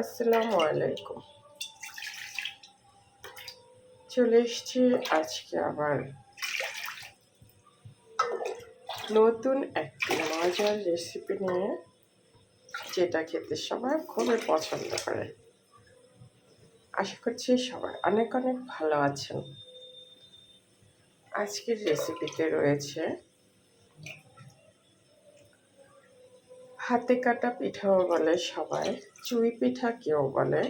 আসসালামু আলাইকুম। চলে এসছি আজকে আবার নতুন একটি মজার রেসিপি নিয়ে, যেটা খেতে সবাই খুবই পছন্দ করে। আশা করছি সবাই অনেক অনেক ভালো আছেন। আজকের রেসিপিতে রয়েছে হাতে কাটা পিঠাও বলে সবাই, চুই পিঠা কেউ বলে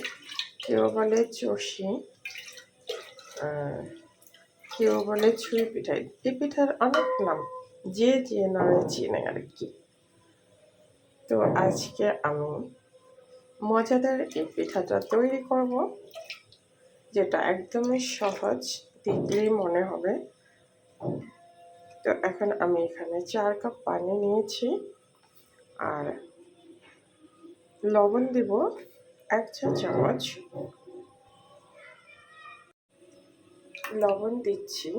কেউ বলে চষি কেউ বলে চুই পিঠা। এই পিঠার অনেক নাম, যে যে নামে চিনে আর কি। তো আজকে আমি মজাদার এই পিঠাটা তৈরি করব, যেটা একদমই সহজ, দেখলেই মনে হবে। তো এখন আমি এখানে চার কাপ পানি নিয়েছি। আর লবণ দেব এক চা চামচ। লবণ দিচ্ছি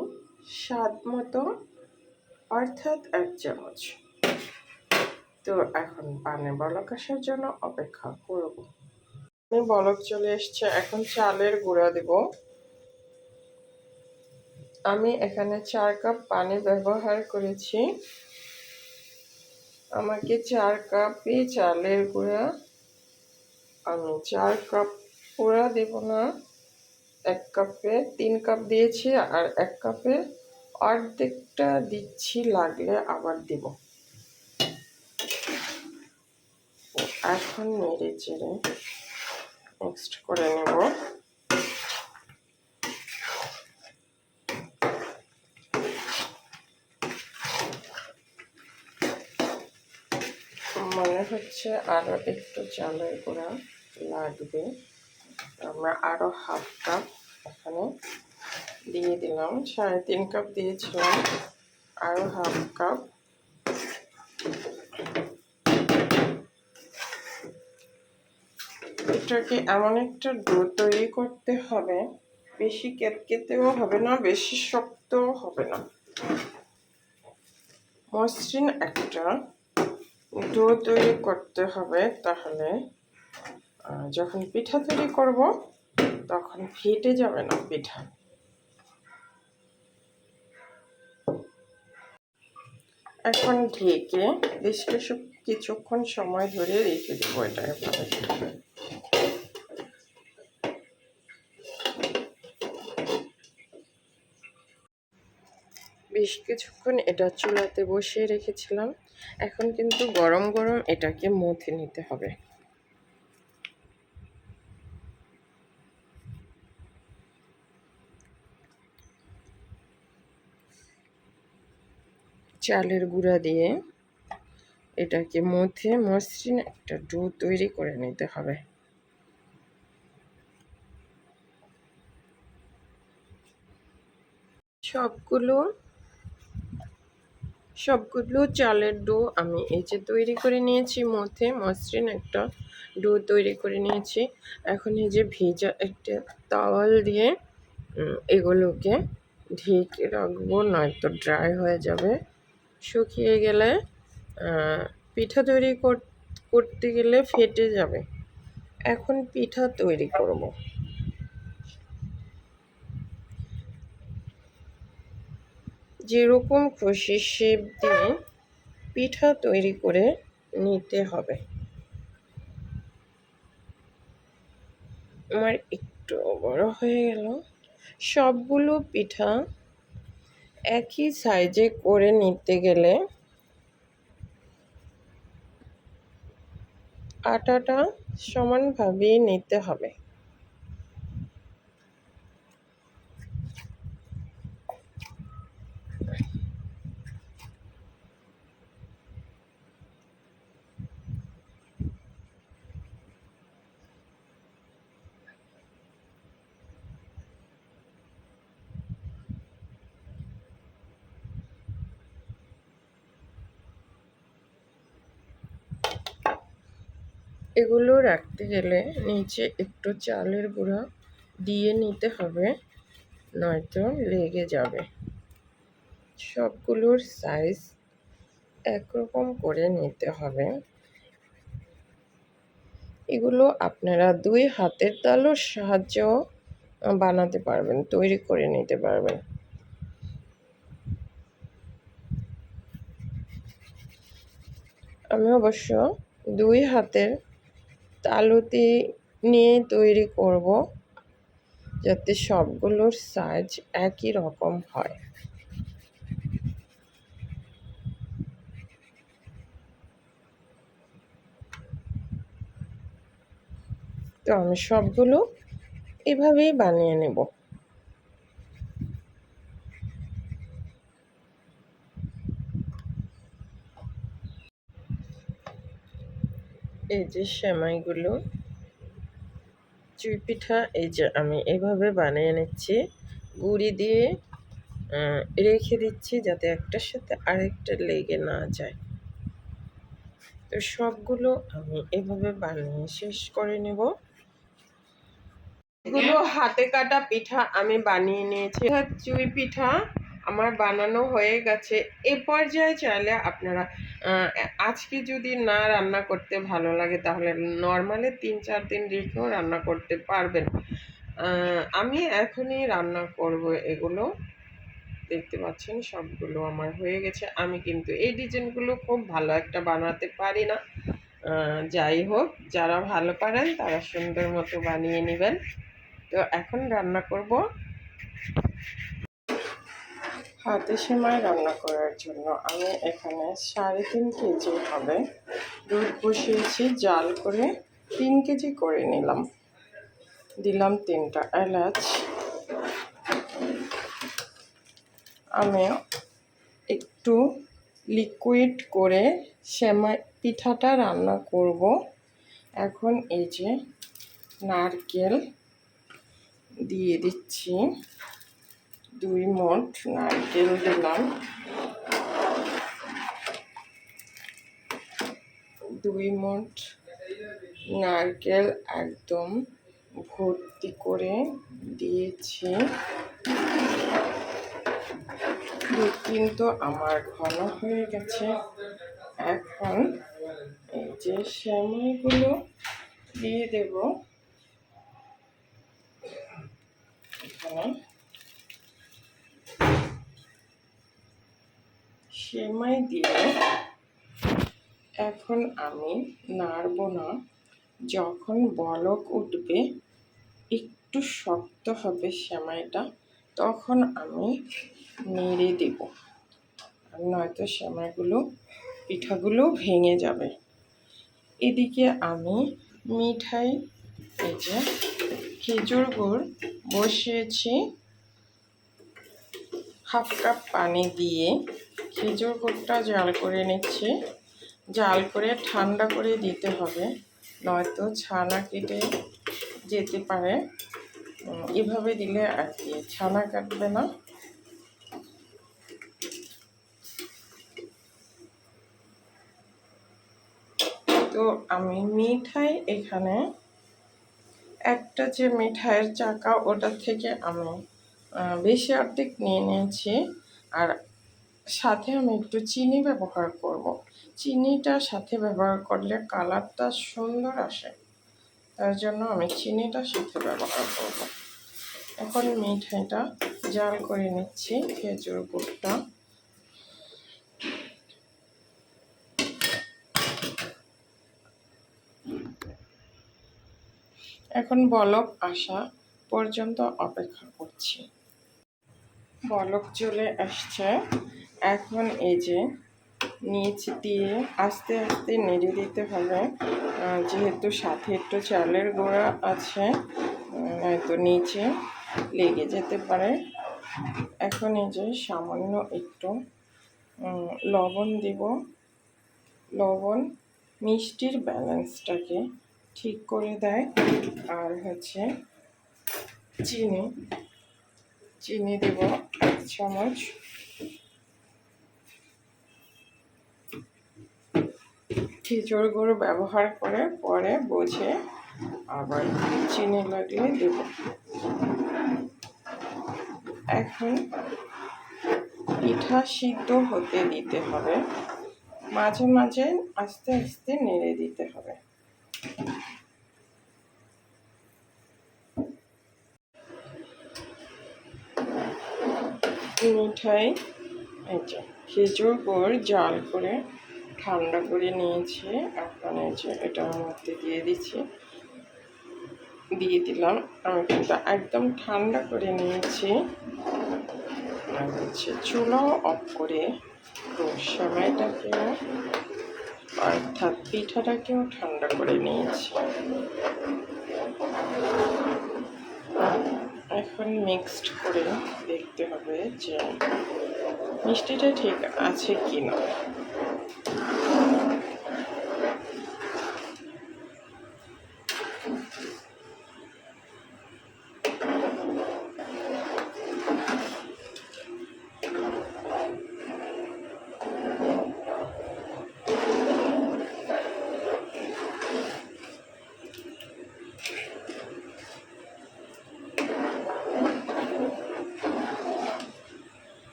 স্বাদ মতো, অর্থাৎ এক চামচ। তো এখন পানে বলক আসার জন্য অপেক্ষা করব। আমি বলক চলে এসছে, এখন চালের গুঁড়া দেব। আমি এখানে চার কাপ পানি ব্যবহার করেছি। আমাকে চার কাপই চালের গুঁড়া, আমি চার কাপ পুরা দেব না। এক কাপে তিন কাপ দিয়েছি আর এক কাপে অর্ধেকটা দিচ্ছি, লাগলে আবার দেব। এখন নেড়ে চেড়ে মিক্সড করে নেব। মনে হচ্ছে আরও একটু চালের গুঁড়া লাগবে। আমরা আরও হাফ কাপ এখানে দিয়ে দিলাম। সাড়ে তিন কাপ দিয়েছিলাম। আরও হাফ কাপ। এটাকে এমন একটা ডো তৈরি করতে হবে। বেশি কেতকেতেও হবে না, বেশি শক্তও হবে না। মসৃণ একটা ডো তৈরি করতে হবে তাহলে যখন পিঠা তৈরি করব, তখন ফেটে যাবে না পিঠা। এখন ঢেকে বেশ কিছু, কিছুক্ষণ সময় ধরে রেখে দেবো এটা বেশ কিছুক্ষণ এটা চুলাতে বসিয়ে রেখেছিলাম। এখন কিন্তু গরম গরম এটাকে মথে নিতে হবে। চালের গুঁড়া দিয়ে এটাকে মধ্যে মসৃণ একটা ডো তৈরি করে নিতে হবে। সবগুলো সবগুলো চালের ডো আমি এই যে তৈরি করে নিয়েছি, মধ্যে মসৃণ একটা ডো তৈরি করে নিয়েছি। এখন এই যে ভেজা একটা তাওয়াল দিয়ে এগুলোকে ঢেকে রাখব, নয়তো ড্রাই হয়ে যাবে। শুকিয়ে গেলে পিঠা তৈরি করতে গেলে ফেটে যাবে। এখন পিঠা তৈরি করব। যেরকম খুশি শেপ দিয়ে পিঠা তৈরি করে নিতে হবে। আমার একটু বড় হয়ে গেল। সবগুলো পিঠা একই সাইজে করে নিতে গেলে আটাটা সমানভাবে নিতে হবে। এগুলো রাখতে গেলে নিচে একটু চালের গুঁড়া দিয়ে নিতে হবে, নয়তো লেগে যাবে। সবগুলোর সাইজ একরকম করে নিতে হবে। এগুলো আপনারা দুই হাতের তালুর সাহায্যেও বানাতে পারবেন, তৈরি করে নিতে পারবেন। আমি অবশ্য দুই হাতের তালুতে নিয়ে তৈরি করব, যাতে সবগুলোর সাইজ একই রকম হয়। তো আমি সবগুলো এভাবেই বানিয়ে নেব। এই যে সেমাইগুলো, চুই পিঠা, এই যে আমি এভাবে বানিয়ে নিচ্ছি। গুড়ি দিয়ে রেখে দিচ্ছি যাতে একটার সাথে আরেকটা লেগে না যায়। তো সবগুলো আমি এভাবে বানিয়ে শেষ করে নেব। এগুলো হাতে কাটা পিঠা আমি বানিয়ে নিয়েছি। চুই পিঠা। আমার বানানো হয়ে গেছে। এ পর্যায়ে চাইলে আপনারা আজকে যদি না রান্না করতে ভালো লাগে, তাহলে নর্মালি তিন চার দিন রেখেও রান্না করতে পারবেন। আমি এখনই রান্না করব এগুলো। দেখতে পাচ্ছেন, সবগুলো আমার হয়ে গেছে। আমি কিন্তু এই ডিজাইনগুলো খুব ভালো একটা বানাতে পারি না। যাই হোক, যারা ভালো পারেন, তারা সুন্দর মতো বানিয়ে নেবেন। তো এখন রান্না করব। হাতে সেমাই রান্না করার জন্য আমি এখানে সাড়ে তিন কেজি হবে দুধ বসিয়েছি, জাল করে তিন কেজি করে নিলাম। দিলাম তিনটা এলাচ। আমি একটু লিকুইড করে সেমাই পিঠাটা রান্না করব। এখন এই যে নারকেল দিয়ে দিচ্ছি। দুই মোট নারকেল দিলাম। দুই মোট নারকেল একদম ভর্তি করে দিয়েছি। কিন্তু আমার ঘন হয়ে গেছে। এখন এই যে শ্যামাইগুলো দিয়ে দেব। এখানে সেমাই দিয়ে এখন আমি নাড়ব না। যখন বলক উঠবে, একটু শক্ত হবে সেমাইটা তখন আমি নেড়ে দেব। আর নয়তো সেমাইগুলো পিঠাগুলো ভেঙে যাবে। এদিকে আমি মিঠাই, এই যে খেজুর গুড় বসিয়েছি। হাফ কাপ পানি দিয়ে খেজুর গুড়টা জাল করে নিচ্ছি। জাল করে ঠান্ডা করে দিতে হবে, নয়তো ছানা কেটে যেতে পারে। এভাবে দিলে আর কি, ছানা কাটবে না। তো আমি মিঠাই এখানে, একটা যে মিঠাইয়ের চাকা ওটা থেকে আমি বেশি অর্ধেক নিয়ে নিয়েছি আর সাথে আমি একটু চিনি ব্যবহার করব। চিনিটা সাথে ব্যবহার করলে কালারটা সুন্দর আসে তার জন্য আমি চিনিটা সাথে ব্যবহার করব। এখন মিঠাইটা জাল করে নিচ্ছি খেজুর গুড়টা এখন বলক আসা পর্যন্ত অপেক্ষা করছি বলক চলে আসছে। এখন এই যে নিচ দিয়ে আস্তে আস্তে নেড়ে দিতে হবে। যেহেতু সাথে একটু চালের গোড়া আছে হয়তো নিচে লেগে যেতে পারে। এখন এই যে সামান্য একটু লবণ দিব। লবণ মিষ্টির ব্যালেন্সটাকে ঠিক করে দেয়। আর হচ্ছে চিনি চিনি দেব। চামচ খিচুর গুঁড়ো ব্যবহার করে পরে বোঝে, আবার চিনি লাগলে দেব। এখন পিঠা সিদ্ধ হতে দিতে হবে। মাঝে মাঝে আস্তে আস্তে নেড়ে দিতে হবে। মিঠাই। এই যে, খেজুর গুড় জাল করে ঠান্ডা করে নিয়েছি। এখন এই যে, এটার মধ্যে দিয়ে দিচ্ছি। দিয়ে দিলাম। আমি কিন্তু একদম ঠান্ডা করে নিয়েছি। হচ্ছে চুলাও অফ করে তো সময়টাকেও অর্থাৎ পিঠাটাকেও ঠান্ডা করে নিয়েছি। এখন মিক্সড করে দেখতে হবে যে মিষ্টিটা ঠিক আছে কি না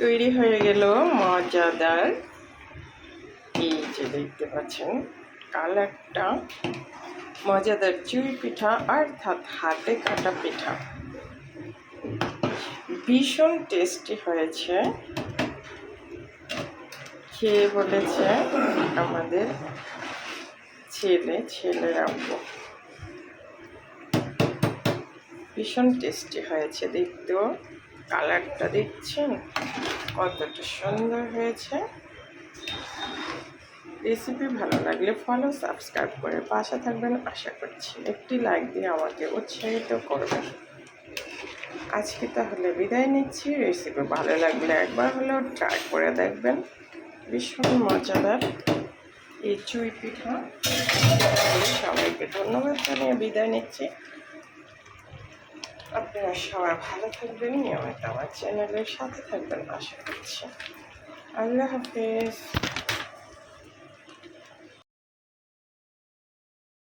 তৈরি হয়ে গেল মজাদার। এই যে দেখতে পাচ্ছেন, কাল একটা মজাদার চুই পিঠা, অর্থাৎ হাতে কাটা পিঠা। ভীষণ টেস্টি হয়েছে। খেয়ে বলেছে আমাদের ছেলে, ছেলের আব্বু। ভীষণ টেস্টি হয়েছে দেখতেও। কালারটা দেখছেন? কতটা সুন্দর হয়েছে। রেসিপি ভালো লাগলে ফলো সাবস্ক্রাইব করে পাশে থাকবেন। আশা করছি একটি লাইক দিয়ে আমাকে উৎসাহিত করবেন। আজকে তাহলে বিদায় নিচ্ছি। রেসিপি ভালো লাগলে একবার হলেও ট্রাই করে দেখবেন। ভীষণ মজাদার এই চুই পিঠা। সবাইকে ধন্যবাদ জানিয়ে বিদায় নিচ্ছি। আপনারা সবাই ভালো থাকবেন নিয়মিত আমার চ্যানেলের সাথে থাকবেন আশা করছি। আল্লাহ হাফেজ।